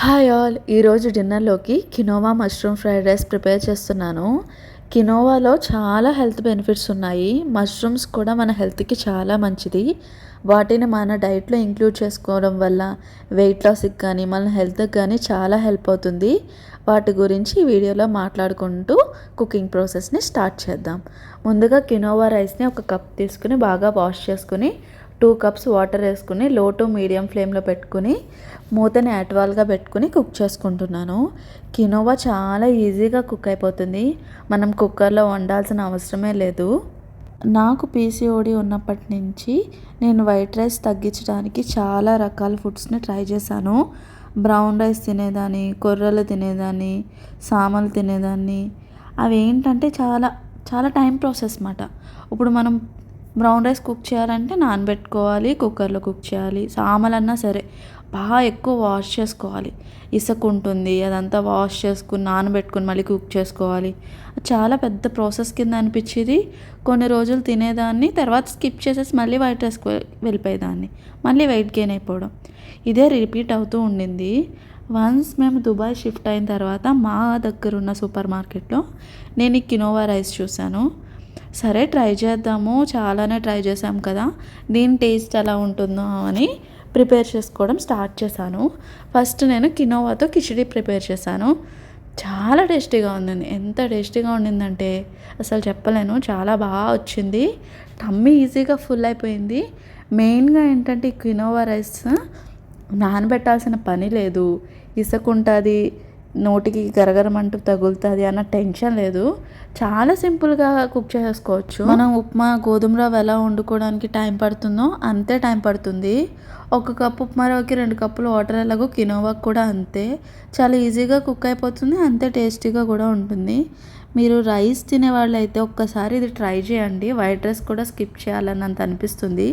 Hi all. ఈరోజు డిన్నర్లోకి quinoa mushroom fried rice prepare చేస్తున్నాను. కినోవాలో చాలా హెల్త్ బెనిఫిట్స్ ఉన్నాయి. మష్రూమ్స్ కూడా మన హెల్త్కి చాలా మంచిది. వాటిని మన డైట్లో ఇంక్లూడ్ చేసుకోవడం వల్ల వెయిట్ లాస్కి కానీ మన హెల్త్కి కానీ చాలా హెల్ప్ అవుతుంది. వాటి గురించి ఈ వీడియోలో మాట్లాడుకుంటూ కుకింగ్ ప్రాసెస్ని స్టార్ట్ చేద్దాం. ముందుగా కినోవా రైస్ని ఒక కప్ తీసుకుని బాగా వాష్ చేసుకుని టూ కప్స్ వాటర్ వేసుకుని లో టు మీడియం ఫ్లేమ్లో పెట్టుకుని మూతని యాట్వాల్గా పెట్టుకుని కుక్ చేసుకుంటున్నాను. కినోవా చాలా ఈజీగా కుక్ అయిపోతుంది. మనం కుక్కర్లో వండాల్సిన అవసరమే లేదు. నాకు పీసీఓడి ఉన్నప్పటి నుంచి నేను వైట్ రైస్ తగ్గించడానికి చాలా రకాల ఫుడ్స్ని ట్రై చేశాను. బ్రౌన్ రైస్ తినేదాన్ని కొర్రలు తినేదాన్ని సామలు తినేదాన్ని. అవి ఏంటంటే చాలా చాలా టైం ప్రాసెస్ అన్నమాట. ఇప్పుడు మనం బ్రౌన్ రైస్ కుక్ చేయాలంటే నానబెట్టుకోవాలి కుక్కర్లో కుక్ చేయాలి సామలన్నా సరే. బాగా ఎక్కువ వాష్ చేసుకోవాలి. ఇసుక ఉంటుంది అదంతా వాష్ చేసుకుని నానబెట్టుకుని మళ్ళీ కుక్ చేసుకోవాలి. చాలా పెద్ద ప్రాసెస్ కింద అనిపించేది. కొన్ని రోజులు తినేదాన్ని తర్వాత స్కిప్ చేసేసి మళ్ళీ వైట్ రైస్ వెళ్ళిపోయేదాన్ని. మళ్ళీ వెయిట్ గెయిన్ అయిపోవడం. ఇదే రిపీట్ అవుతూ ఉండింది. వన్స్ మేము దుబాయ్ షిఫ్ట్ అయిన తర్వాత మా దగ్గర ఉన్న సూపర్ మార్కెట్లో నేను ఈ కినోవా రైస్ చూశాను. సరే ట్రై చేద్దాము. చాలానే ట్రై చేసాం కదా. దీని టేస్ట్ ఎలా ఉంటుందో అని ప్రిపేర్ చేసుకోవడం స్టార్ట్ చేశాను. ఫస్ట్ నేను కినోవాతో కిచిడి ప్రిపేర్ చేశాను. చాలా టేస్టీగా ఉండింది ఎంత టేస్టీగా ఉండిందంటే అసలు చెప్పలేను. చాలా బాగా వచ్చింది. టమ్మీ ఈజీగా ఫుల్ అయిపోయింది. మెయిన్గా ఏంటంటే కినోవా రైస్ నానబెట్టాల్సిన పని లేదు. ఇసుకుంటుంది నోటికి గరగరమంటూ తగులుతుంది అన్న టెన్షన్ లేదు. చాలా సింపుల్గా కుక్ చేసుకోవచ్చు. మనం ఉప్మా గోధుమ రవ్వ ఎలా వండుకోవడానికి టైం పడుతుందో అంతే టైం పడుతుంది. ఒక కప్పు ఉప్మా రవ్వకి రెండు కప్పులు వాటర్ ఎలాగో కినోవాకి కూడా అంతే. చాలా ఈజీగా కుక్ అయిపోతుంది అంతే టేస్టీగా కూడా ఉంటుంది. మీరు రైస్ తినేవాళ్ళైతే అయితే ఒక్కసారి ఇది ట్రై చేయండి. వైట్ రైస్ కూడా స్కిప్ చేయాలన్నంత అనిపిస్తుంది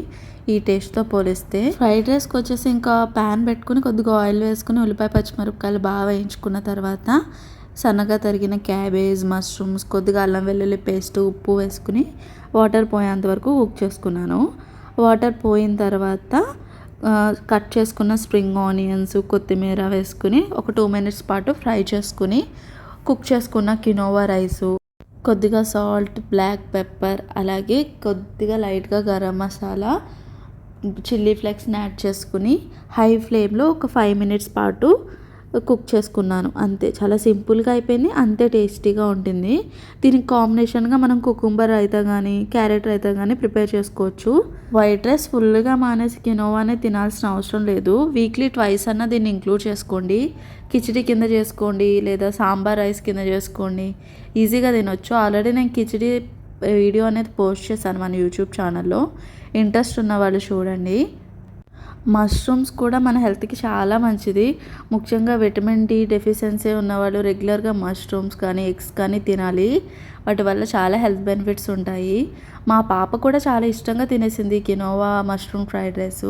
ఈ టేస్ట్తో పోలిస్తే. ఫ్రైడ్ రైస్కి వచ్చేసి ఇంకా ప్యాన్ పెట్టుకుని కొద్దిగా ఆయిల్ వేసుకుని ఉల్లిపాయ పచ్చిమిరపకాయలు బాగా వేయించుకున్న తర్వాత సన్నగా తరిగిన క్యాబేజ్ మష్రూమ్స్ కొద్దిగా అల్లం వెల్లుల్లి పేస్ట్ ఉప్పు వేసుకుని వాటర్ పోయేంత వరకు కుక్ చేసుకున్నాను. వాటర్ పోయిన తర్వాత కట్ చేసుకున్న స్ప్రింగ్ ఆనియన్స్ కొత్తిమీర వేసుకుని ఒక టూ మినిట్స్ పాటు ఫ్రై చేసుకుని కుక్ చేసుకున్న కినోవా రైసు కొద్దిగా సాల్ట్ బ్లాక్ పెప్పర్ అలాగే కొద్దిగా లైట్గా గరం మసాలా చిల్లీ ఫ్లేక్స్ని యాడ్ చేసుకుని హై ఫ్లేమ్లో ఒక ఫైవ్ మినిట్స్ పాటు కుక్ చేసుకున్నాను. అంతే. చాలా సింపుల్గా అయిపోయింది. అంతే టేస్టీగా ఉంటుంది. దీనికి కాంబినేషన్గా మనం కుకుంబర్ రైతా కానీ క్యారెట్ రైతా కానీ ప్రిపేర్ చేసుకోవచ్చు. వైట్ రైస్ ఫుల్గా మానేసి కినోవానే తినాల్సిన అవసరం లేదు. వీక్లీ ట్వైస్ అన్న దీన్ని ఇంక్లూడ్ చేసుకోండి. కిచిడి కింద చేసుకోండి లేదా సాంబార్ రైస్ కింద చేసుకోండి. ఈజీగా తినొచ్చు. ఆల్రెడీ నేను కిచిడి వీడియో అనేది పోస్ట్ చేశాను మన యూట్యూబ్ ఛానల్లో. ఇంట్రెస్ట్ ఉన్న వాళ్ళు చూడండి. మష్రూమ్స్ కూడా మన హెల్త్కి చాలా మంచిది. ముఖ్యంగా విటమిన్ డి డెఫిషియన్సీ ఉన్నవాళ్ళు రెగ్యులర్గా మష్రూమ్స్ కానీ ఎగ్స్ కానీ తినాలి. వాటి వల్ల చాలా హెల్త్ బెనిఫిట్స్ ఉంటాయి. మా పాప కూడా చాలా ఇష్టంగా తినేసింది కినోవా మష్రూమ్ ఫ్రైడ్ రైస్.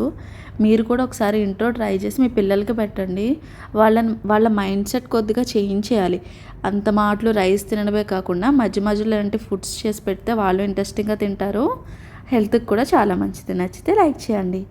మీరు కూడా ఒకసారి ఇంట్లో ట్రై చేసి మీ పిల్లలకి పెట్టండి. వాళ్ళని వాళ్ళ మైండ్ సెట్ కొద్దిగా చేంజ్ చేయాలి. అంత మాటలు రైస్ తినడమే కాకుండా మధ్య మధ్యలో ఇలాంటి ఫుడ్స్ చేసి పెడితే వాళ్ళు ఇంట్రెస్టింగ్గా తింటారు. హెల్త్కి కూడా చాలా మంచిది. నచ్చితే లైక్ చేయండి.